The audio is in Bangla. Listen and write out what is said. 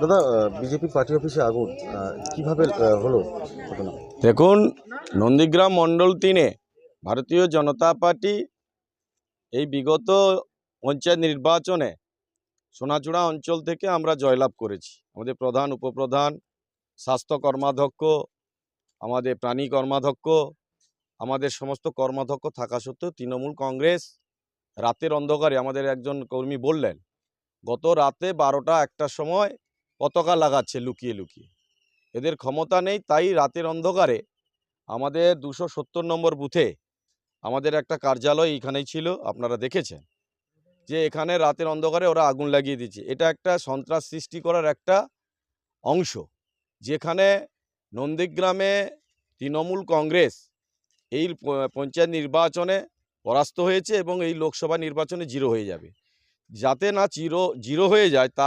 দাদা বিজেপি পার্টি অফিসে আগুন কীভাবে হলো ঘটনা? দেখুন নন্দীগ্রাম মণ্ডল তিনে ভারতীয় জনতা পার্টি এই বিগত পঞ্চায়েত নির্বাচনে সোনাচূড়া অঞ্চল থেকে আমরা জয়লাভ করেছি। আমাদের প্রধান উপপ্রধান স্বাস্থ্য কর্মাধ্যক্ষ আমাদের প্রাণী কর্মাধ্যক্ষ আমাদের সমস্ত কর্মাধ্যক্ষ থাকা সত্ত্বেও তৃণমূল কংগ্রেস রাতের অন্ধকারে আমাদের একজন কর্মী বললেন গত রাতে বারোটা একটার সময় পতাকা লাগাচ্ছে লুকিয়ে লুকিয়ে। এদের ক্ষমতা নেই, তাই রাতের অন্ধকারে আমাদের দুশো সত্তর নম্বর বুথে আমাদের একটা কার্যালয় এখানেই ছিল, আপনারা দেখেছেন। যে এখানে রাতের অন্ধকারে ওরা আগুন লাগিয়ে দিচ্ছে। এটা একটা সন্ত্রাস সৃষ্টি করার একটা অংশ। যেখানে নন্দীগ্রামে তৃণমূল কংগ্রেস এই পঞ্চায়েত নির্বাচনে পরাস্ত হয়েছে এবং এই লোকসভা নির্বাচনে জিরো হয়ে যাবে। যাতে না চিরো জিরো হয়ে যায় তার